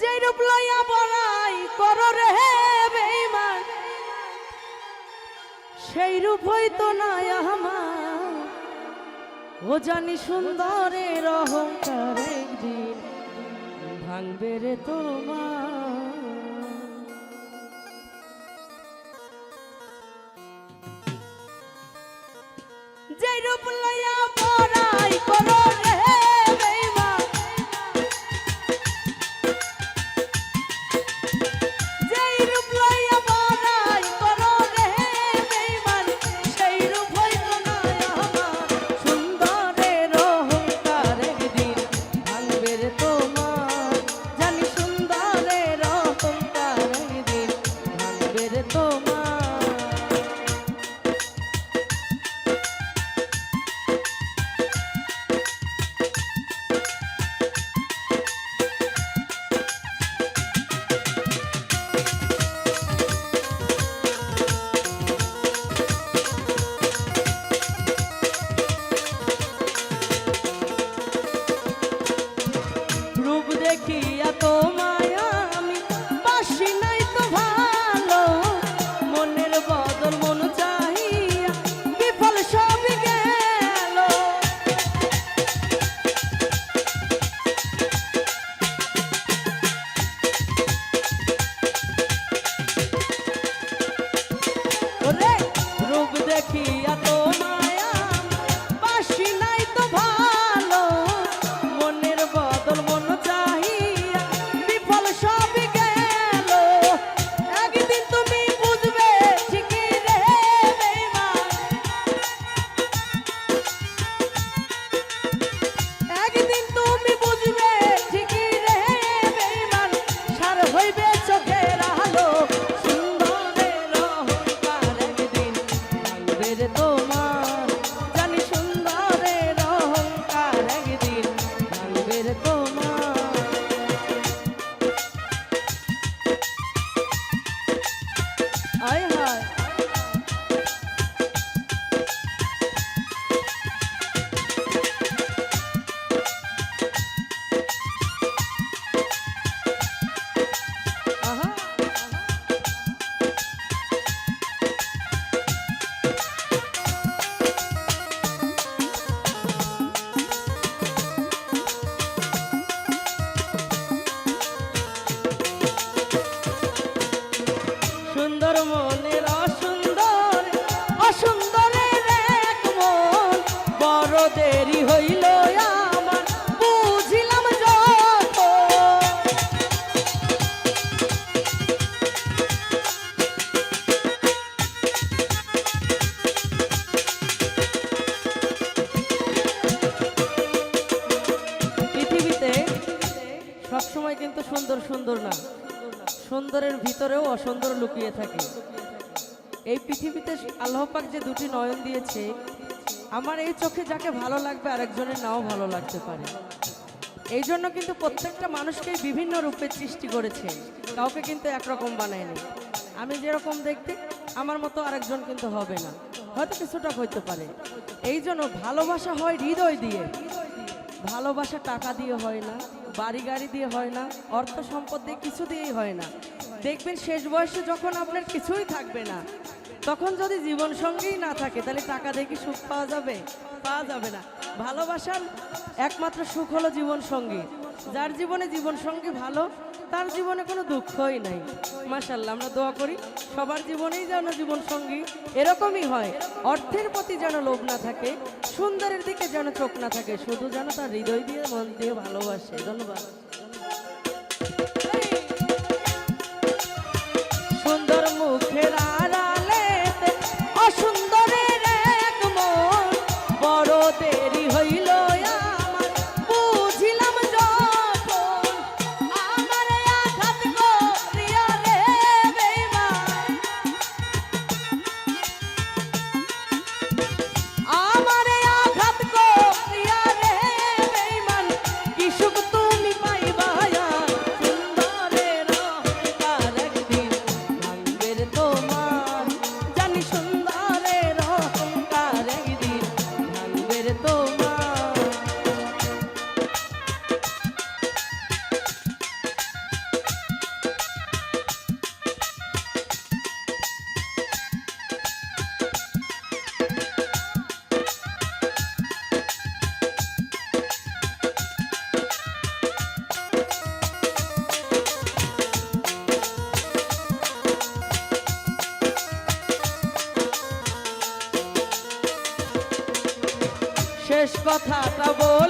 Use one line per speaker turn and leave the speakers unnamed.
যে রূপ লইয়া বড়াই কর রে বেঈমান সেই রূপ হইতো না আমার। ও জানি সুন্দরের অহংকার একদিন ভাঙবে রে তোমার। যে রূপ লইয়া বড়াই কর সবসময় কিন্তু সুন্দর সুন্দর না। সুন্দরের ভিতরেও অসুন্দর লুকিয়ে থাকে। এই পৃথিবীতে আল্লাহ পাক যে দুটি নয়ন দিয়েছে, আমার এই চোখে যাকে ভালো লাগবে আরেকজনের নাও ভালো লাগতে পারে। এই জন্য কিন্তু প্রত্যেকটা মানুষকেই বিভিন্ন রূপে সৃষ্টি করেছে। কাউকে কিন্তু একরকম বানায়নি। আমি যেরকম দেখতে, আমার মতো আরেকজন কিন্তু হবে না। হয়তো কিছুটা হইতে পারে। এই জন্য ভালোবাসা হয় হৃদয় দিয়ে। ভালোবাসা টাকা দিয়ে হয় না। বাড়ি গাড়ি দিয়ে হয় না, অর্থ সম্পদ দিয়ে কিছু দিয়েই হয় না। দেখবেন শেষ বয়সে যখন আপনার কিছুই থাকবে না, তখন যদি জীবন সঙ্গেই না থাকে, তাহলে টাকা দিয়ে কি সুখ পাওয়া যাবে? পাওয়া যাবে না। ভালোবাসার একমাত্র সুখ হলো জীবন সঙ্গী। যার জীবনে জীবন সঙ্গী ভালো, তার জীবনে কোনো দুঃখই নাই। মাশাল্লাহ আমরা দোয়া করি, সবার জীবনেই যেন জীবন সঙ্গী এরকমই হয়। অর্থের প্রতি যেন লোভ না থাকে, সুন্দরের দিকে যেন চোখ না থাকে, শুধু যেন তার হৃদয় দিয়ে, মন দিয়ে ভালোবাসে। ধন্যবাদ। de todo. শেষ কথাটা বল